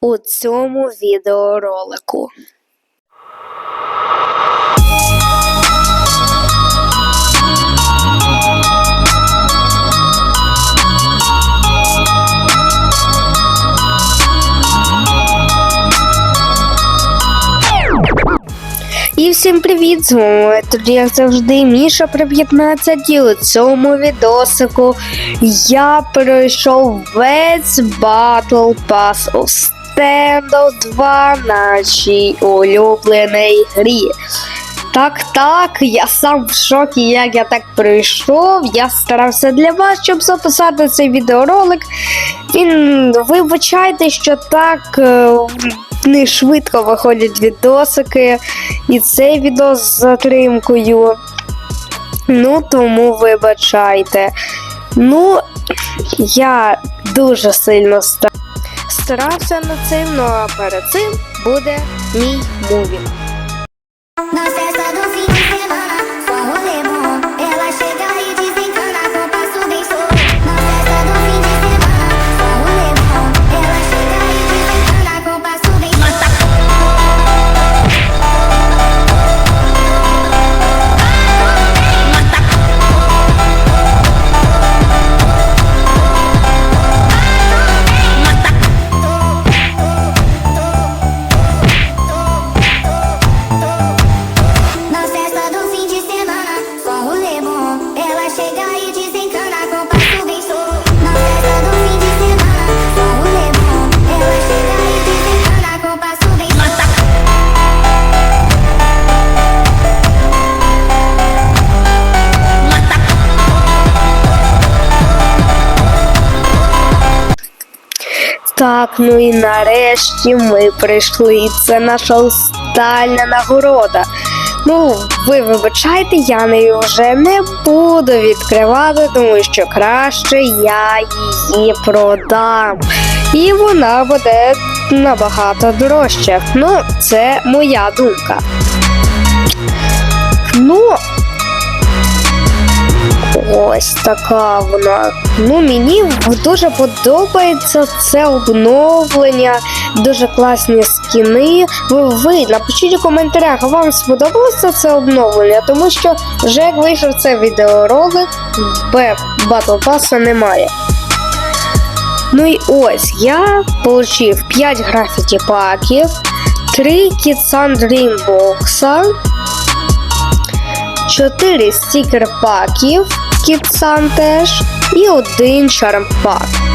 у цьому відеоролику. І всім привіт! З вами тут як завжди Міша при 15 і у цьому відосику я пройшов весь Battle Pass Standoff 2 нашій улюбленій грі. Так, так, я сам в шокі, як я так пройшов. Я старався для вас, щоб записати цей відеоролик. Він вибачайте, що так е, не швидко виходять відосики, і цей відос з затримкою. Ну, тому вибачайте. Ну, я дуже сильно ста- старався над цим, ну а перед цим буде мій муві. Так, ну і нарешті ми прийшли. Це наша остання нагорода. Ну, ви вибачайте, я неї вже не буду відкривати, тому що краще я її продам. І вона буде набагато дорожча. Ну, це моя думка. Ну, Ось така вона. Ну, мені дуже подобається це обновлення, дуже класні скіни. Ви, ви напишіть у коментарях, вам сподобалося це обновлення, тому що вже як вийшов цей відеоролик, Б Battle немає. Ну і ось я отримав 5 графіті паків, 3 Kitsan Dream 4 стікер паків Кітсан теж і один шарм пак.